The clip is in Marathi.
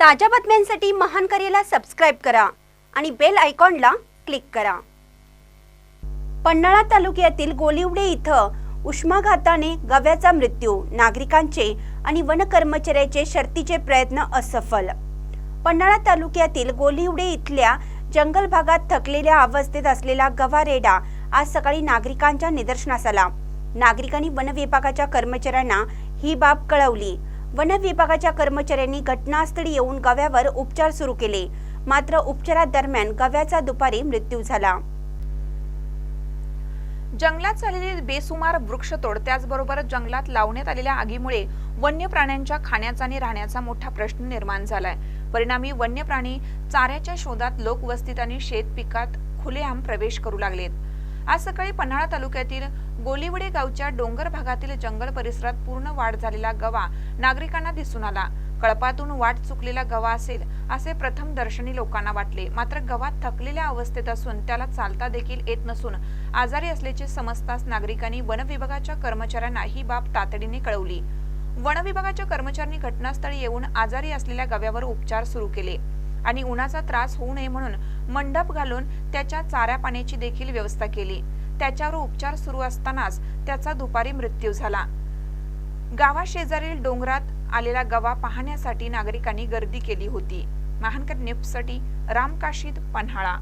ताज्या बातम्यांसाठी महान करेला सबस्क्राईब करा आणि बेल आयकॉनला क्लिक करा. पन्हाळा तालुक्यातील गोलिवडे इथं उष्माघाताने गव्याचा मृत्यू नागरिकांचे आणि वन कर्मचाऱ्याचे शर्तीचे प्रयत्न असफल. पन्हाळा तालुक्यातील गोलिवडे इथल्या जंगल भागात थकलेल्या अवस्थेत असलेला गवा रेडा आज सकाळी नागरिकांच्या निदर्शनास आला. नागरिकांनी वन विभागाच्या कर्मचाऱ्यांना ही बाब कळवली. वन विभागाच्या कर्मचाऱ्यांनी घटनास्थळी येऊन गव्यावर उपचार सुरू केले. मात्र उपचारादरम्यान गव्याचा दुपारी मृत्यू झाला. जंगलात झालेली बेसुमार वृक्षतोड त्याचबरोबर जंगलात लावण्यात आलेल्या आगीमुळे वन्य प्राण्यांच्या खाण्याचा आणि राहण्याचा मोठा प्रश्न निर्माण झालाय. परिणामी वन्य प्राणी चाऱ्याच्या शोधात लोकवस्तीत आणि शेत पिकात खुलेआम प्रवेश करू लागलेत. आज सकाळी पन्हाळा तालुक्यातील गोलिवडे गावच्या डोंगर भागातील जंगल परिसरात पूर्ण वाढ झालेला गवा नागरिकांना दिसून आला. कळपातून वाट चुकलेला गवा असेल असे प्रथम दर्शनी लोकांना वाटले. मात्र गवात थकलेल्या अवस्थेत असून त्याला चालता देखील येत नसून आजारी असल्याचे समजताच नागरिकांनी वनविभागाच्या कर्मचाऱ्यांना ही बाब तातडीने कळवली. वनविभागाच्या कर्मचाऱ्यांनी घटनास्थळी येऊन आजारी असलेल्या गव्यावर उपचार सुरू केले. आणि उन्हाचा त्रास होऊ नये म्हणून मंडप घालून त्याच्या चाऱ्या पाण्याची देखील व्यवस्था केली. त्याच्यावर उपचार सुरू असतानाच त्याचा दुपारी मृत्यू झाला. गावाशेजारील डोंगरात आलेला गवा पाहण्यासाठी नागरिकांनी गर्दी केली होती. महानकर न्यूजसाठी रामकाशीद पन्हाळा.